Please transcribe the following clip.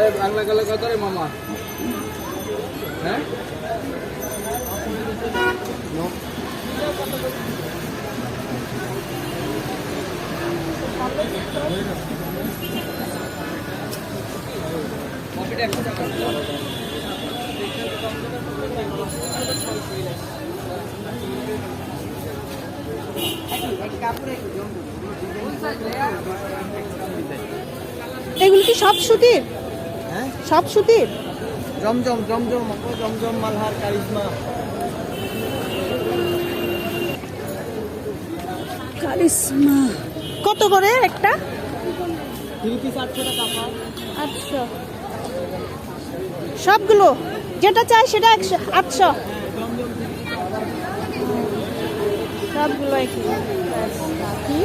এই বাংলা গেলে কত রে মামা? হ্যাঁ? এগুলো কি সব সুতির? হ্যাঁ? সব সুতির? জমজম জমজম জমজম মালহার কারিজমা। কারিশমা কত করে একটা? আটশো সবগুলো? যেটা চাই সেটা একশো আটশো। সবগুলো একই কি